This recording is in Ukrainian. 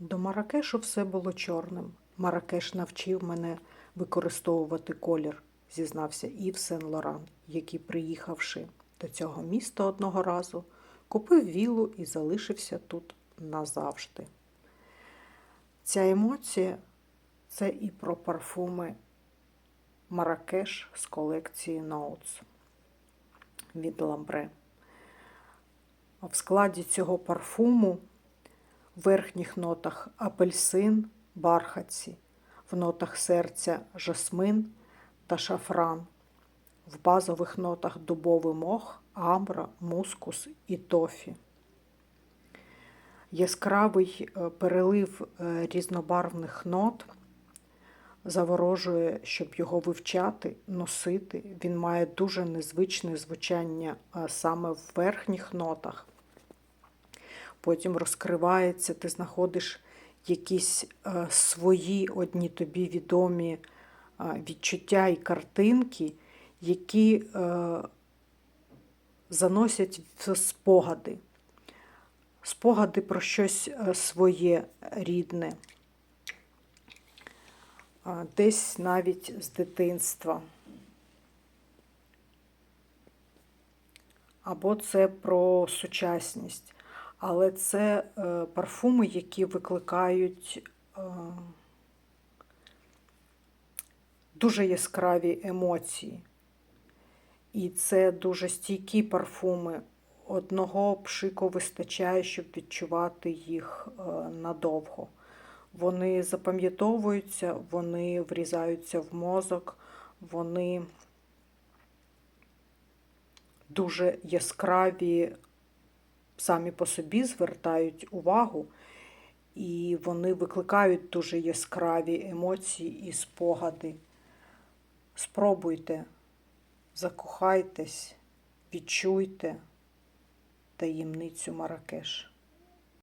До Маракешу все було чорним. Маракеш навчив мене використовувати колір, зізнався Ів Сен-Лоран, який, приїхавши до цього міста одного разу, купив віллу і залишився тут назавжди. Ця емоція це і про парфуми Маракеш з колекції Notes від Ламбре. В складі цього парфуму в верхніх нотах апельсин, бархатці, в нотах серця жасмин та шафран, в базових нотах дубовий мох, амбра, мускус і тофі. Яскравий е, перелив е, різнобарвних нот заворожує, щоб його вивчати, носити. Він має дуже незвичне звучання е, саме в верхніх нотах. Потім розкривається, ти знаходиш якісь е, свої одні тобі відомі е, відчуття і картинки, які е, заносять в спогади. Спогади про щось своє рідне, десь навіть з дитинства. Або це про сучасність. Але це е, парфуми, які викликають е, дуже яскраві емоції. І це дуже стійкі парфуми. Одного пшику вистачає, щоб відчувати їх е, надовго. Вони запам'ятовуються, вони врізаються в мозок, вони дуже яскраві самі по собі звертають увагу, і вони викликають дуже яскраві емоції і спогади. Спробуйте, закохайтесь, відчуйте таємницю Маракеш.